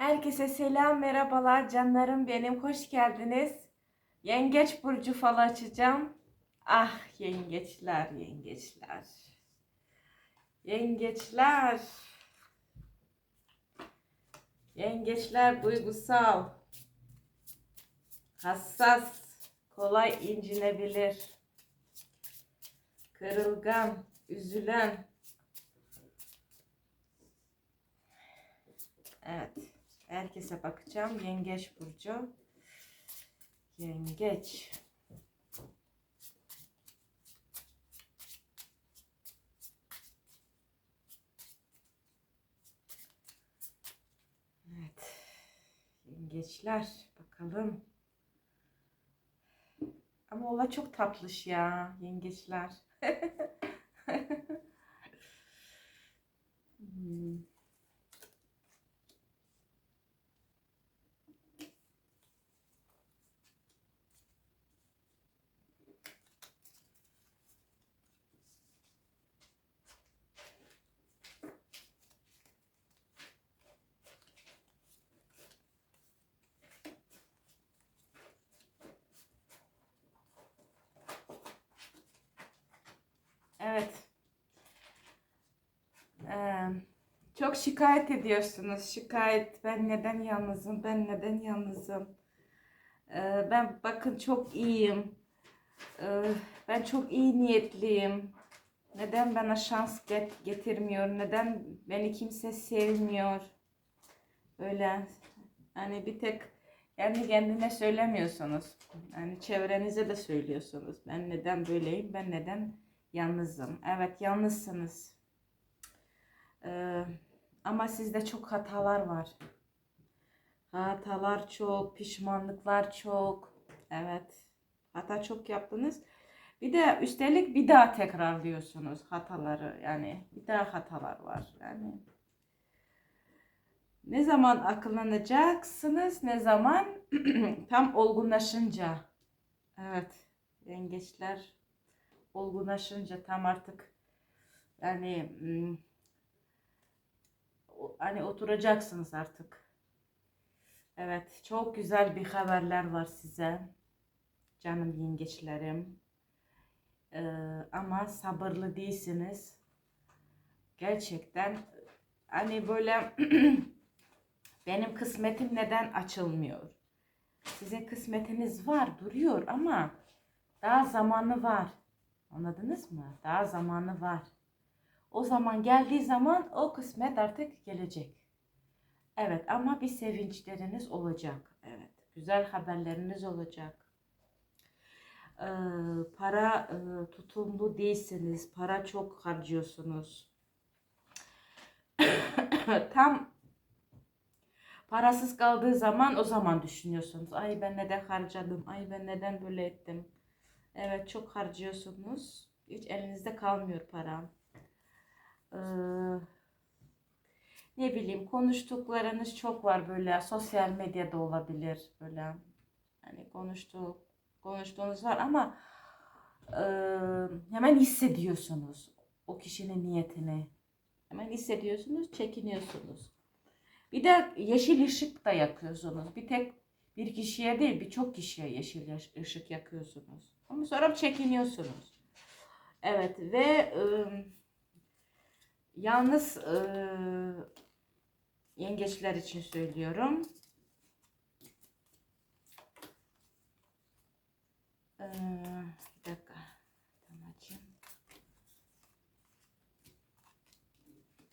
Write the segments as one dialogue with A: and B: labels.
A: Herkese selam, merhabalar canlarım benim. Hoş geldiniz. Yengeç burcu falı açacağım. Ah yengeçler, yengeçler. Yengeçler. Yengeçler duygusal. Hassas, kolay incinebilir. Kırılgan, üzülen. Evet. Herkese bakacağım. Yengeç burcu. Yengeç. Evet. Yengeçler. Bakalım. Ama ola çok tatlış ya. Yengeçler. Hmm. Evet. Ee, çok şikayet ediyorsunuz. Şikayet. Ben neden yalnızım? Ben neden yalnızım? Ee, ben bakın çok iyiyim. Ee, ben çok iyi niyetliyim. Neden bana şans get getirmiyor? Neden beni kimse sevmiyor? Böyle hani bir tek kendi kendine söylemiyorsunuz. Yani çevrenize de söylüyorsunuz. Ben neden böyleyim? Ben neden Yalnızım. Evet yalnızsınız. Ee, ama sizde çok hatalar var. Hatalar çok, pişmanlıklar çok. Evet. Hata çok yaptınız. Bir de üstelik bir daha tekrarlıyorsunuz hataları. Yani bir daha hatalar var. Yani ne zaman akıllanacaksınız? Ne zaman tam olgunlaşınca. Evet. Yengeçler olgunlaşınca tam artık yani hmm, hani oturacaksınız artık. Evet, çok güzel bir haberler var size. Canım yengeçlerim. Ee, ama sabırlı değilsiniz. Gerçekten hani böyle benim kısmetim neden açılmıyor? Sizin kısmetiniz var, duruyor ama daha zamanı var. Anladınız mı? Daha zamanı var. O zaman geldiği zaman o kısmet artık gelecek. Evet ama bir sevinçleriniz olacak. Evet. Güzel haberleriniz olacak. Ee, para e, tutumlu değilsiniz. Para çok harcıyorsunuz. Tam parasız kaldığı zaman o zaman düşünüyorsunuz. Ay ben neden harcadım? Ay ben neden böyle ettim? Evet çok harcıyorsunuz. Hiç elinizde kalmıyor para. Ee, ne bileyim konuştuklarınız çok var böyle sosyal medyada olabilir böyle. Hani konuştuğu, konuştuğunuz var ama e, hemen hissediyorsunuz o kişinin niyetini. Hemen hissediyorsunuz, çekiniyorsunuz. Bir de yeşil ışık da yakıyorsunuz. Bir tek bir kişiye değil birçok kişiye yeşil ışık yakıyorsunuz. Ama sonra çekiniyorsunuz. Evet ve e, yalnız e, yengeçler için söylüyorum. E, bir dakika. Tam açayım.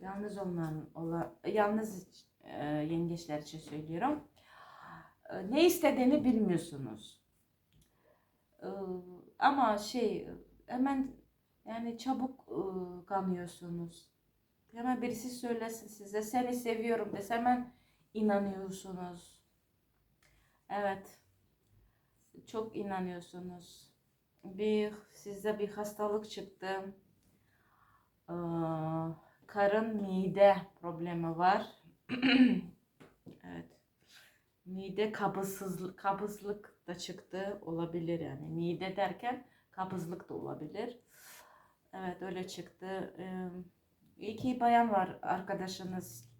A: Yalnız onların ola, yalnız e, yengeçler için söylüyorum. E, ne istediğini bilmiyorsunuz. Ee, ama şey hemen yani çabuk ıı, kanıyorsunuz. Hemen birisi söylesin size seni seviyorum dese hemen inanıyorsunuz. Evet. Çok inanıyorsunuz. Bir sizde bir hastalık çıktı. Ee, karın mide problemi var. evet. Mide kabızsızlık, kabızlık da çıktı olabilir yani. Mide derken kabızlık da olabilir. Evet öyle çıktı. Ee, iki bayan var arkadaşınız.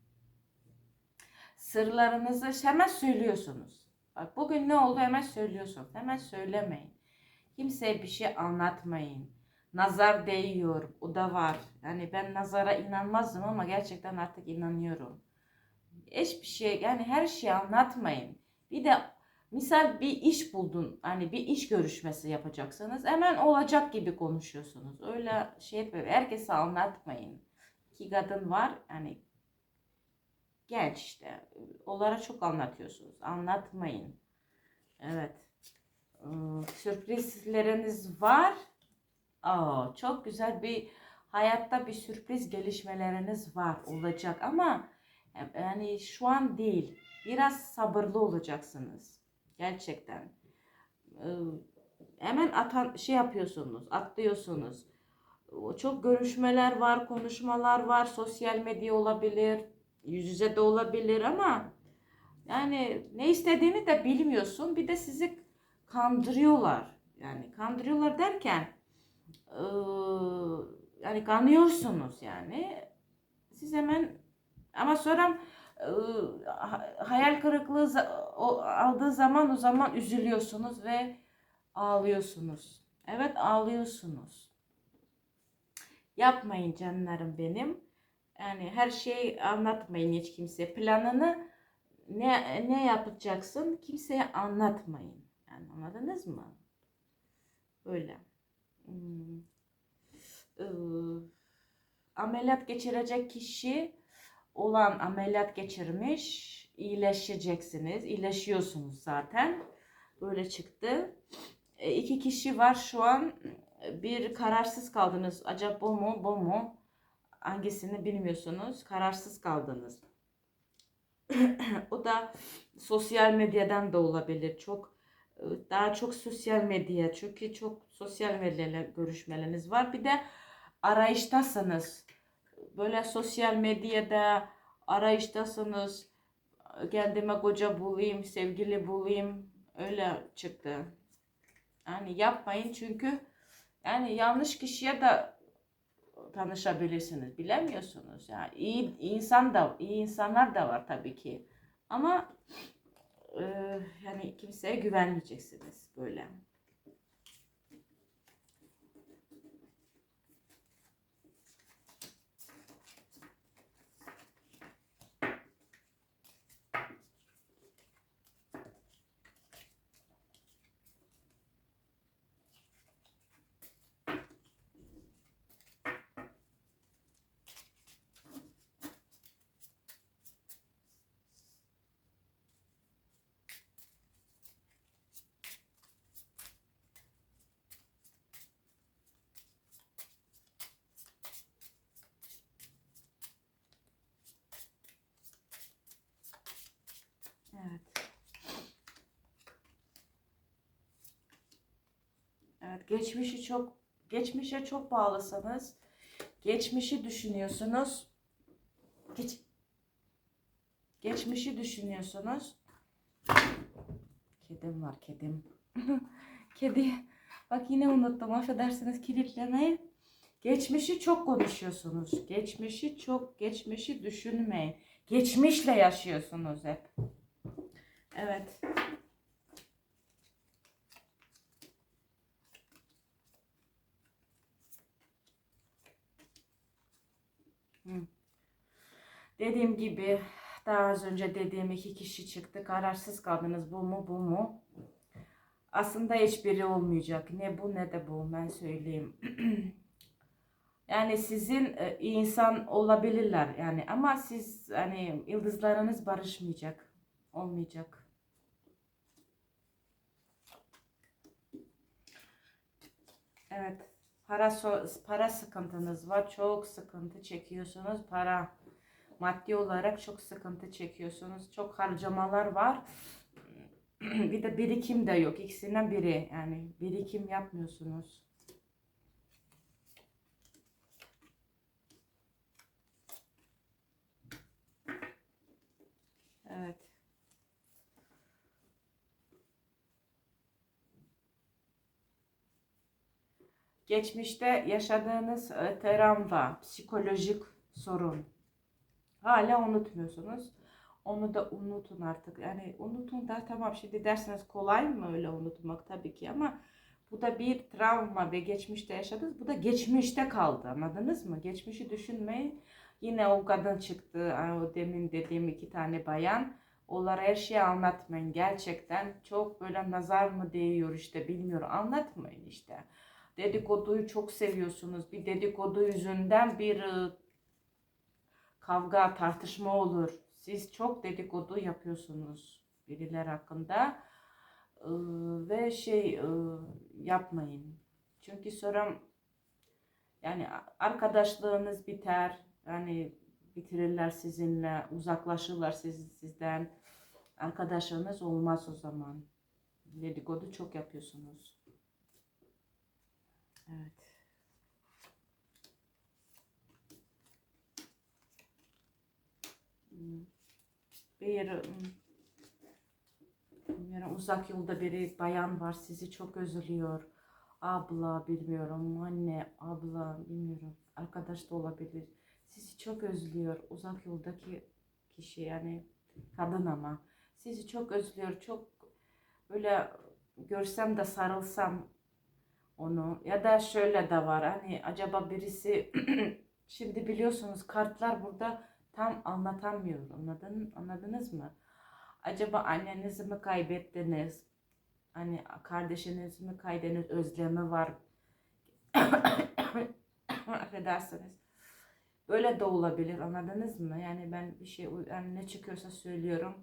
A: Sırlarınızı hemen söylüyorsunuz. Bak bugün ne oldu hemen söylüyorsun. Hemen söylemeyin. Kimseye bir şey anlatmayın. Nazar değiyor. O da var. Yani ben nazara inanmazdım ama gerçekten artık inanıyorum. Hiçbir şey yani her şeyi anlatmayın. Bir de misal bir iş buldun. Hani bir iş görüşmesi yapacaksınız. Hemen olacak gibi konuşuyorsunuz. Öyle şey etmeyin. Herkese anlatmayın. İki kadın var. Yani genç işte. Onlara çok anlatıyorsunuz. Anlatmayın. Evet. Ee, Sürprizleriniz var. Aa, çok güzel bir hayatta bir sürpriz gelişmeleriniz var olacak ama yani şu an değil. Biraz sabırlı olacaksınız. Gerçekten. Ee, hemen atan şey yapıyorsunuz, atlıyorsunuz. Çok görüşmeler var, konuşmalar var. Sosyal medya olabilir, yüz yüze de olabilir ama yani ne istediğini de bilmiyorsun. Bir de sizi kandırıyorlar. Yani kandırıyorlar derken eee, yani kanıyorsunuz yani. Siz hemen ama sonra ha- hayal kırıklığı aldığı zaman o zaman üzülüyorsunuz ve ağlıyorsunuz. Evet ağlıyorsunuz. Yapmayın canlarım benim. Yani her şeyi anlatmayın hiç kimseye. Planını ne ne yapacaksın kimseye anlatmayın. Yani anladınız mı? Böyle. Hmm. Ee, ameliyat geçirecek kişi olan ameliyat geçirmiş iyileşeceksiniz. İyileşiyorsunuz zaten. Böyle çıktı. E, iki kişi var şu an. Bir kararsız kaldınız. Acaba bu mu bu mu? Hangisini bilmiyorsunuz. Kararsız kaldınız. o da sosyal medyadan da olabilir. Çok e, daha çok sosyal medya çünkü çok sosyal medyayla görüşmeleriniz var. Bir de arayıştasınız. Böyle sosyal medyada arayıştasınız. Kendime koca bulayım, sevgili bulayım. Öyle çıktı. Yani yapmayın çünkü yani yanlış kişiye de tanışabilirsiniz. Bilemiyorsunuz. Yani iyi insan da iyi insanlar da var tabii ki. Ama e, yani kimseye güvenmeyeceksiniz böyle. Evet. Evet, geçmişi çok geçmişe çok bağlısınız. Geçmişi düşünüyorsunuz. Geç, geçmişi düşünüyorsunuz. Kedim var, kedim. Kedi. Bak yine unuttum. Affedersiniz kilitlemeyi. Geçmişi çok konuşuyorsunuz. Geçmişi çok, geçmişi düşünmeyin. Geçmişle yaşıyorsunuz hep. Evet. Dediğim gibi daha az önce dediğim iki kişi çıktı. Kararsız kaldınız bu mu bu mu? Aslında hiçbiri olmayacak. Ne bu ne de bu ben söyleyeyim. yani sizin e, insan olabilirler yani ama siz hani yıldızlarınız barışmayacak. Olmayacak. Evet. Para para sıkıntınız var. Çok sıkıntı çekiyorsunuz. Para maddi olarak çok sıkıntı çekiyorsunuz. Çok harcamalar var. Bir de birikim de yok. İkisinden biri. Yani birikim yapmıyorsunuz. Evet. Geçmişte yaşadığınız e, travma, psikolojik sorun hala unutmuyorsunuz. Onu da unutun artık. Yani unutun da tamam şimdi derseniz kolay mı öyle unutmak tabii ki ama bu da bir travma ve geçmişte yaşadınız. Bu da geçmişte kaldı anladınız mı? Geçmişi düşünmeyin. Yine o kadın çıktı. O demin dediğim iki tane bayan. Onlara her şeyi anlatmayın. Gerçekten çok böyle nazar mı değiyor işte bilmiyorum. Anlatmayın işte. Dedikoduyu çok seviyorsunuz. Bir dedikodu yüzünden bir e, kavga, tartışma olur. Siz çok dedikodu yapıyorsunuz biriler hakkında. Ee, ve şey e, yapmayın. Çünkü sonra yani arkadaşlığınız biter. Yani bitirirler sizinle, uzaklaşırlar siz, sizden. Arkadaşlarınız olmaz o zaman. Dedikodu çok yapıyorsunuz. Evet. Hmm. Bir hmm, bilmiyorum, uzak yolda biri bayan var sizi çok özlüyor. Abla bilmiyorum, anne, abla bilmiyorum. Arkadaş da olabilir. Sizi çok özlüyor. Uzak yoldaki kişi yani kadın ama. Sizi çok özlüyor. Çok böyle görsem de sarılsam onu ya da şöyle de var hani acaba birisi şimdi biliyorsunuz kartlar burada tam anlatamıyor anladın anladınız mı? Acaba annenizi mi kaybettiniz? Hani kardeşinizi mi kaybettiniz? Özlemi var. Affedersiniz. Böyle de olabilir anladınız mı? Yani ben bir şey yani ne çıkıyorsa söylüyorum.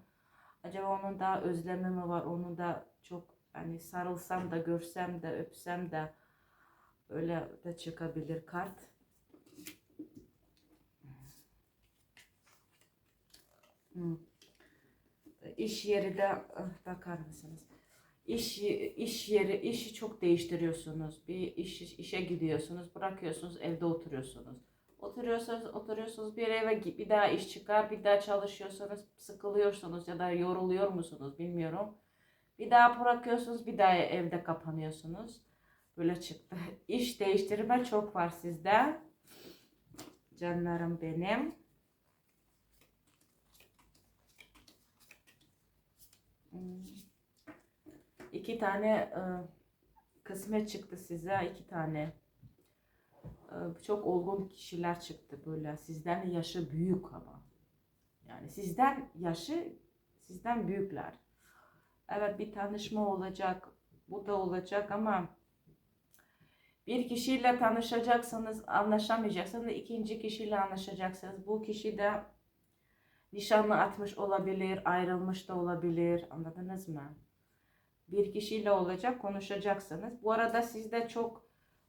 A: Acaba onun da özlemi mi var? Onu da çok hani sarılsam da görsem de öpsem de öyle de çıkabilir kart. Hmm. İş yeri de ah, bakar mısınız? İş iş yeri işi çok değiştiriyorsunuz. Bir iş işe gidiyorsunuz, bırakıyorsunuz, evde oturuyorsunuz. Oturuyorsunuz, oturuyorsunuz bir eve bir daha iş çıkar, bir daha çalışıyorsunuz, sıkılıyorsunuz ya da yoruluyor musunuz bilmiyorum. Bir daha bırakıyorsunuz, bir daha evde kapanıyorsunuz. Böyle çıktı. İş değiştirme çok var sizde. Canlarım benim. Hmm. İki tane e, kısmet çıktı size. iki tane. E, çok olgun kişiler çıktı böyle. Sizden yaşı büyük ama. Yani sizden yaşı sizden büyükler. Evet bir tanışma olacak. Bu da olacak ama bir kişiyle tanışacaksınız, anlaşamayacaksınız. ikinci kişiyle anlaşacaksınız. Bu kişi de nişanlı atmış olabilir, ayrılmış da olabilir. Anladınız mı? Bir kişiyle olacak, konuşacaksınız. Bu arada sizde çok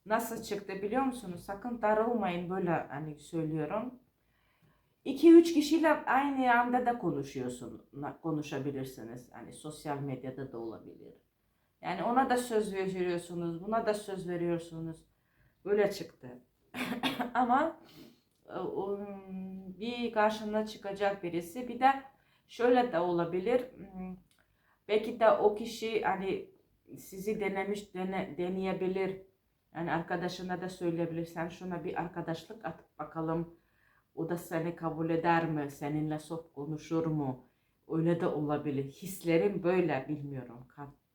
A: nasıl çıktı biliyor musunuz? Sakın darılmayın böyle hani söylüyorum. 2-3 kişiyle aynı anda da konuşuyorsun, konuşabilirsiniz. Hani sosyal medyada da olabilir. Yani ona da söz veriyorsunuz, buna da söz veriyorsunuz. Böyle çıktı. Ama e, bir karşına çıkacak birisi. Bir de şöyle de olabilir. Hmm, belki de o kişi hani sizi denemiş, dene, deneyebilir. Yani arkadaşına da söyleyebilir. Sen şuna bir arkadaşlık at bakalım. O da seni kabul eder mi? Seninle sohbet konuşur mu? Öyle de olabilir. Hislerim böyle bilmiyorum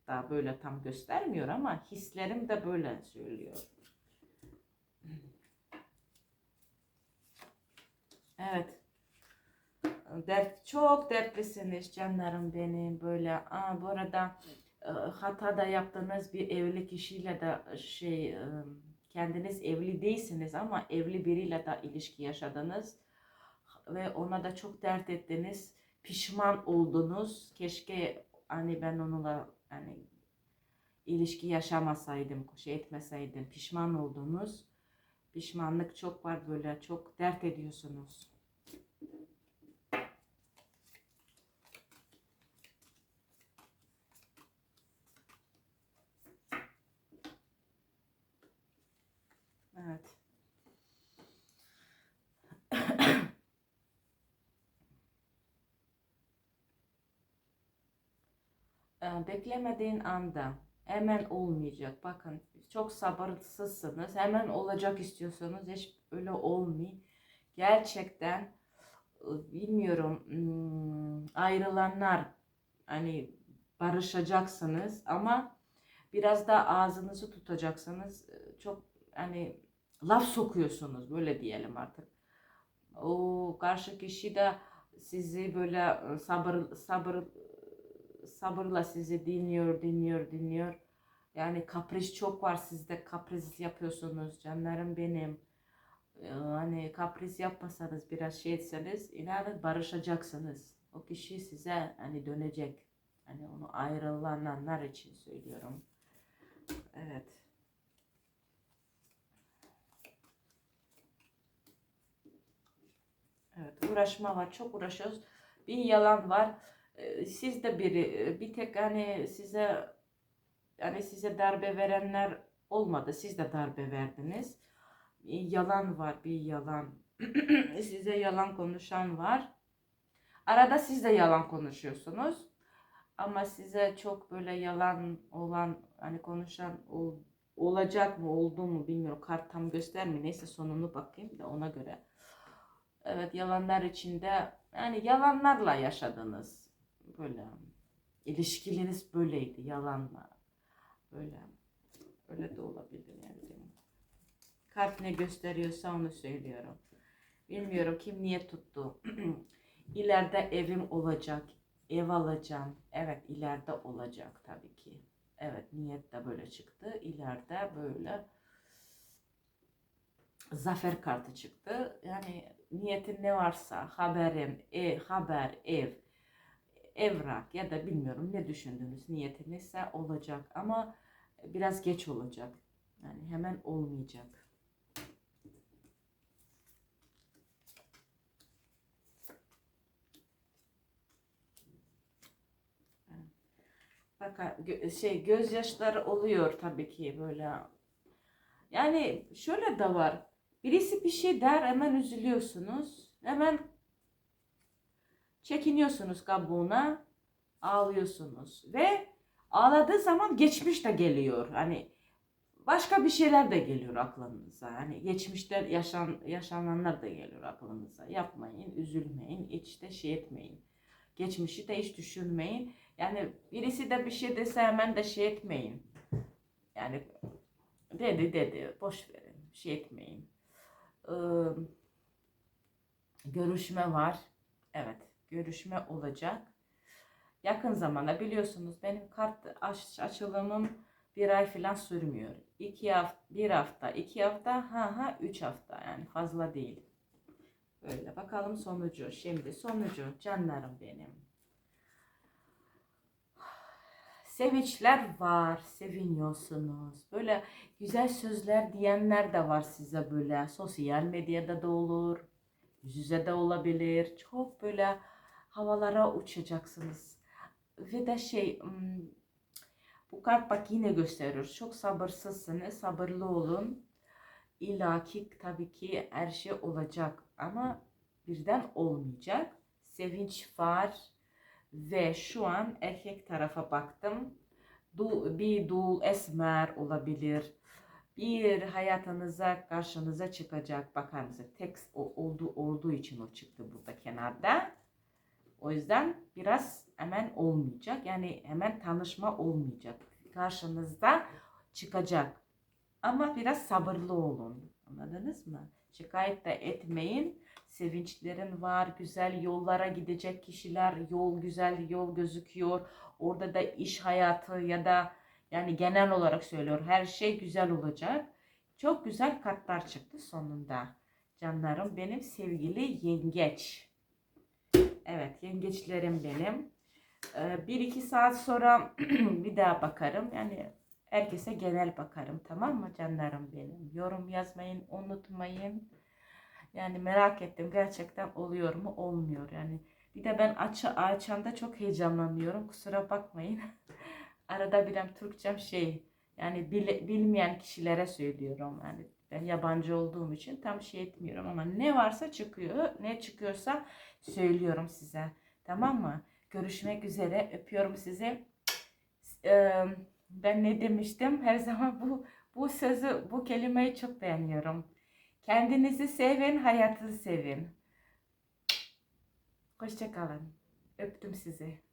A: da böyle tam göstermiyor ama hislerim de böyle söylüyor. Evet. Dert, çok dertlisiniz canlarım benim böyle. Aa, bu arada hata da yaptığınız bir evli kişiyle de şey kendiniz evli değilsiniz ama evli biriyle de ilişki yaşadınız ve ona da çok dert ettiniz. Pişman oldunuz. Keşke hani ben onunla yani ilişki yaşamasaydım, şey etmeseydim pişman oldunuz. Pişmanlık çok var böyle çok dert ediyorsunuz. Evet. Ee, beklemediğin anda hemen olmayacak. Bakın çok sabırsızsınız. Hemen olacak istiyorsanız hiç öyle olmuyor. Gerçekten e, bilmiyorum hmm, ayrılanlar hani barışacaksınız ama biraz da ağzınızı tutacaksınız. E, Çok hani laf sokuyorsunuz böyle diyelim artık. O karşı kişi de sizi böyle sabır sabır sabırla sizi dinliyor, dinliyor, dinliyor. Yani kapris çok var sizde. Kapris yapıyorsunuz canlarım benim. Ee, Hani kapris yapmasanız biraz şey etseniz inanın barışacaksınız. O kişi size hani dönecek. Hani onu ayrılanlar için söylüyorum. Evet. Evet uğraşma var. Çok uğraşıyoruz. Bir yalan var. Ee, Siz de biri bir tek hani size yani size darbe verenler olmadı. Siz de darbe verdiniz. Yalan var, bir yalan. size yalan konuşan var. Arada siz de yalan konuşuyorsunuz. Ama size çok böyle yalan olan hani konuşan ol- olacak mı oldu mu bilmiyorum. Kart tam göstermiyor. Neyse sonunu bakayım da ona göre. Evet yalanlar içinde yani yalanlarla yaşadınız. Böyle ilişkileriniz böyleydi yalanla. Böyle öyle de olabilir yani. Kart ne gösteriyorsa onu söylüyorum. Bilmiyorum kim niye tuttu. ileride evim olacak. Ev alacağım. Evet ileride olacak tabii ki. Evet niyet de böyle çıktı. İleride böyle zafer kartı çıktı. Yani niyetin ne varsa haberim, ev, haber, ev, evrak ya da bilmiyorum ne düşündüğünüz niyetinizse olacak ama biraz geç olacak. Yani hemen olmayacak. Gö- şey gözyaşları oluyor tabii ki böyle. Yani şöyle de var. Birisi bir şey der hemen üzülüyorsunuz. Hemen çekiniyorsunuz kabuğuna. Ağlıyorsunuz. Ve ağladığı zaman geçmiş de geliyor. Hani başka bir şeyler de geliyor aklınıza. Hani geçmişte yaşan, yaşananlar da geliyor aklınıza. Yapmayın, üzülmeyin, içte şey etmeyin. Geçmişi de hiç düşünmeyin. Yani birisi de bir şey dese hemen de şey etmeyin. Yani dedi dedi boş verin şey etmeyin. Ee, görüşme var. Evet görüşme olacak. Yakın zamanda biliyorsunuz benim kart aç, açılımım bir ay falan sürmüyor. İki hafta, bir hafta, iki hafta, ha ha üç hafta yani fazla değil. Böyle bakalım sonucu. Şimdi sonucu canlarım benim. Sevinçler var, seviniyorsunuz. Böyle güzel sözler diyenler de var size böyle. Sosyal medyada da olur, yüz yüze de olabilir. Çok böyle havalara uçacaksınız. Ve de şey, bu kart bak yine gösteriyor. Çok sabırsızsınız, sabırlı olun. İlla tabii ki her şey olacak ama birden olmayacak. Sevinç var ve şu an erkek tarafa baktım. Du, bir dul esmer olabilir. Bir hayatınıza karşınıza çıkacak bakar mısın? Tekst olduğu, olduğu için o çıktı burada kenarda. O yüzden biraz hemen olmayacak. Yani hemen tanışma olmayacak. Karşınızda çıkacak. Ama biraz sabırlı olun. Anladınız mı? Şikayet de etmeyin. Sevinçlerin var. Güzel yollara gidecek kişiler. Yol güzel yol gözüküyor. Orada da iş hayatı ya da yani genel olarak söylüyor. Her şey güzel olacak. Çok güzel kartlar çıktı sonunda. Canlarım benim sevgili yengeç. Evet yengeçlerim benim. Ee, Bir iki saat sonra bir daha bakarım. Yani herkese genel bakarım tamam mı canlarım benim. Yorum yazmayın unutmayın. Yani merak ettim gerçekten oluyor mu olmuyor yani. Bir de ben açı açanda çok heyecanlanıyorum kusura bakmayın. Arada bir hem Türkçem şey yani bil- bilmeyen kişilere söylüyorum yani yabancı olduğum için tam şey etmiyorum ama ne varsa çıkıyor ne çıkıyorsa söylüyorum size tamam mı? Görüşmek üzere öpüyorum sizi. Eee, Ben ne demiştim her zaman bu bu sözü bu kelimeyi çok beğeniyorum. Kendinizi sevin, hayatı sevin. Hoşçakalın. Öptüm sizi.